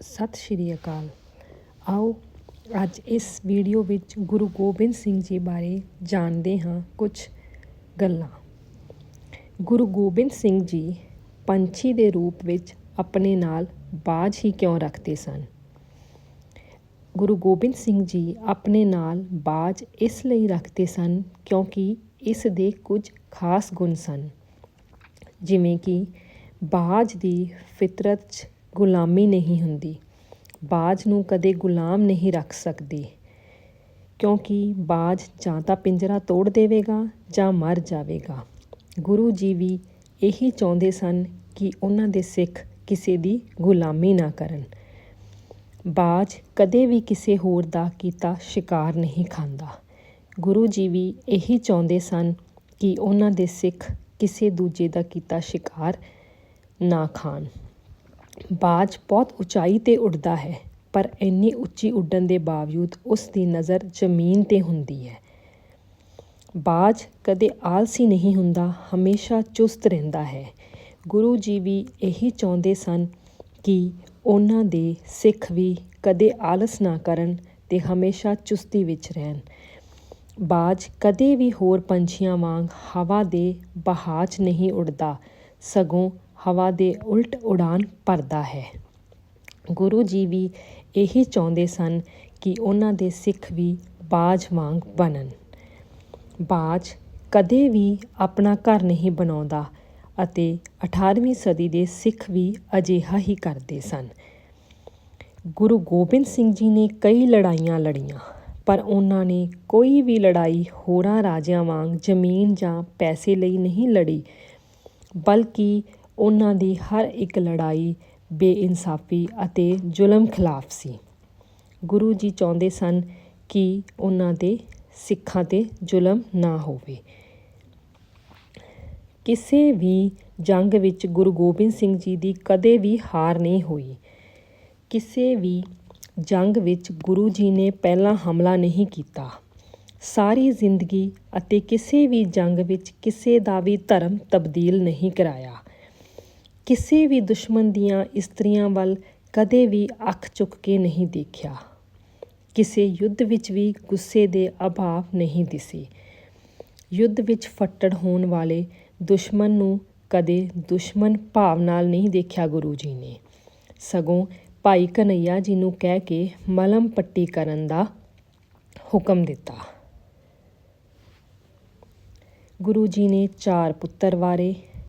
ਸਤਿ ਸ਼੍ਰੀ ਅਕਾਲ। ਆਓ ਅੱਜ ਇਸ ਵੀਡੀਓ ਵਿੱਚ ਗੁਰੂ ਗੋਬਿੰਦ ਸਿੰਘ ਜੀ ਬਾਰੇ ਜਾਣਦੇ ਹਾਂ ਕੁਝ ਗੱਲਾਂ। ਗੁਰੂ ਗੋਬਿੰਦ ਸਿੰਘ ਜੀ ਪੰਛੀ ਦੇ ਰੂਪ ਵਿੱਚ ਆਪਣੇ ਨਾਲ ਬਾਜ ਹੀ ਕਿਉਂ ਰੱਖਦੇ ਸਨ? ਗੁਰੂ ਗੋਬਿੰਦ ਸਿੰਘ ਜੀ ਆਪਣੇ ਨਾਲ ਬਾਜ ਇਸ ਲਈ ਰੱਖਦੇ ਸਨ ਕਿਉਂਕਿ ਇਸ ਦੇ ਕੁਝ ਖਾਸ ਗੁਣ ਸਨ। ਜਿਵੇਂ ਕਿ ਬਾਜ ਦੀ ਫਿਤਰਤ 'ਚ ਗੁਲਾਮੀ ਨਹੀਂ ਹੁੰਦੀ। ਬਾਜ ਨੂੰ ਕਦੇ ਗੁਲਾਮ ਨਹੀਂ ਰੱਖ ਸਕਦੇ। ਕਿਉਂਕਿ ਬਾਜ ਜਾਂ ਤਾਂ ਪਿੰਜਰਾ ਤੋੜ ਦੇਵੇਗਾ ਜਾਂ ਮਰ ਜਾਵੇਗਾ। ਗੁਰੂ ਜੀ ਵੀ ਇਹੀ ਚਾਹੁੰਦੇ ਸਨ ਕਿ ਉਹਨਾਂ ਦੇ ਸਿੱਖ ਕਿਸੇ ਦੀ ਗੁਲਾਮੀ ਨਾ ਕਰਨ। ਬਾਜ ਕਦੇ ਵੀ ਕਿਸੇ ਹੋਰ ਦਾ ਕੀਤਾ ਸ਼ਿਕਾਰ ਨਹੀਂ ਖਾਂਦਾ। ਗੁਰੂ ਜੀ ਵੀ ਇਹੀ ਚਾਹੁੰਦੇ ਸਨ ਕਿ ਉਹਨਾਂ ਦੇ ਸਿੱਖ ਕਿਸੇ ਦੂਜੇ ਦਾ ਕੀਤਾ ਸ਼ਿਕਾਰ ਨਾ ਖਾਣ। ਬਾਜ ਬਹੁਤ ਉਚਾਈ ਤੇ ਉੱਡਦਾ ਹੈ, ਪਰ ਇੰਨੀ ਉੱਚੀ ਉੱਡਣ ਦੇ ਬਾਵਜੂਦ ਉਸ ਦੀ ਨਜ਼ਰ ਜ਼ਮੀਨ ਤੇ ਹੁੰਦੀ ਹੈ। ਬਾਜ ਕਦੇ ਆਲਸੀ ਨਹੀਂ ਹੁੰਦਾ, ਹਮੇਸ਼ਾ ਚੁਸਤ ਰਹਿੰਦਾ ਹੈ। ਗੁਰੂ ਜੀ ਵੀ ਇਹੀ ਚਾਹੁੰਦੇ ਸਨ ਕਿ ਉਹਨਾਂ ਦੇ ਸਿੱਖ ਵੀ ਕਦੇ ਆਲਸ ਨਾ ਕਰਨ ਤੇ ਹਮੇਸ਼ਾ ਚੁਸਤੀ ਵਿੱਚ ਰਹਿਣ। ਬਾਜ ਕਦੇ ਵੀ ਹੋਰ ਪੰਛੀਆਂ ਵਾਂਗ ਹਵਾ ਦੇ ਬਹਾਅ 'ਚ ਨਹੀਂ ਉੱਡਦਾ, ਸਗੋਂ ਹਵਾ ਦੇ ਉਲਟ ਉਡਾਨ ਭਰਦਾ ਹੈ। ਗੁਰੂ ਜੀ ਵੀ ਇਹੀ ਚਾਹੁੰਦੇ ਸਨ ਕਿ ਉਹਨਾਂ ਦੇ ਸਿੱਖ ਵੀ ਬਾਜ ਵਾਂਗ ਬਣਨ। ਬਾਜ ਕਦੇ ਵੀ ਆਪਣਾ ਘਰ ਨਹੀਂ ਬਣਾਉਂਦਾ ਅਤੇ 18ਵੀਂ ਸਦੀ ਦੇ ਸਿੱਖ ਵੀ ਅਜਿਹਾ ਹੀ ਕਰਦੇ ਸਨ। ਗੁਰੂ ਗੋਬਿੰਦ ਸਿੰਘ ਜੀ ਨੇ ਕਈ ਲੜਾਈਆਂ ਲੜੀਆਂ, ਪਰ ਉਹਨਾਂ ਨੇ ਕੋਈ ਵੀ ਲੜਾਈ ਹੋਰਾਂ ਰਾਜਿਆਂ ਵਾਂਗ ਜ਼ਮੀਨ ਜਾਂ ਪੈਸੇ ਲਈ ਨਹੀਂ ਲੜੀ, ਬਲਕਿ ਉਹਨਾਂ ਦੀ ਹਰ ਇੱਕ ਲੜਾਈ ਬੇਇਨਸਾਫੀ ਅਤੇ ਜ਼ੁਲਮ ਖਿਲਾਫ ਸੀ। ਗੁਰੂ ਜੀ ਚਾਹੁੰਦੇ ਸਨ ਕਿ ਉਹਨਾਂ ਦੇ ਸਿੱਖਾਂ ਤੇ ਜ਼ੁਲਮ ਨਾ ਹੋਵੇ। ਕਿਸੇ ਵੀ ਜੰਗ ਵਿੱਚ ਗੁਰੂ ਗੋਬਿੰਦ ਸਿੰਘ ਜੀ ਦੀ ਕਦੇ ਵੀ ਹਾਰ ਨਹੀਂ ਹੋਈ। ਕਿਸੇ ਵੀ ਜੰਗ ਵਿੱਚ ਗੁਰੂ ਜੀ ਨੇ ਪਹਿਲਾਂ ਹਮਲਾ ਨਹੀਂ ਕੀਤਾ। ਸਾਰੀ ਜ਼ਿੰਦਗੀ ਅਤੇ ਕਿਸੇ ਵੀ ਜੰਗ ਵਿੱਚ ਕਿਸੇ ਦਾ ਵੀ ਧਰਮ ਤਬਦੀਲ ਨਹੀਂ ਕਰਾਇਆ। ਕਿਸੇ ਵੀ ਦੁਸ਼ਮਣ ਦੀਆਂ ਇਸਤਰੀਆਂ ਵੱਲ ਕਦੇ ਵੀ ਅੱਖ ਚੁੱਕ ਕੇ ਨਹੀਂ ਦੇਖਿਆ। ਕਿਸੇ ਯੁੱਧ ਵਿੱਚ ਵੀ ਗੁੱਸੇ ਦੇ ਅਭਾਵ ਨਹੀਂ ਦਿਸੇ। ਯੁੱਧ ਵਿੱਚ ਫੱਟੜ ਹੋਣ ਵਾਲੇ ਦੁਸ਼ਮਣ ਨੂੰ ਕਦੇ ਦੁਸ਼ਮਣ ਭਾਵ ਨਾਲ ਨਹੀਂ ਦੇਖਿਆ ਗੁਰੂ ਜੀ ਨੇ। ਸਗੋਂ ਭਾਈ ਕਨਈਆ ਜੀ ਨੂੰ ਕਹਿ ਕੇ ਮਲਮ ਪੱਟੀ ਕਰਨ ਦਾ ਹੁਕਮ ਦਿੱਤਾ। ਗੁਰੂ ਜੀ ਨੇ ਚਾਰ ਪੁੱਤਰ ਵਾਰੇ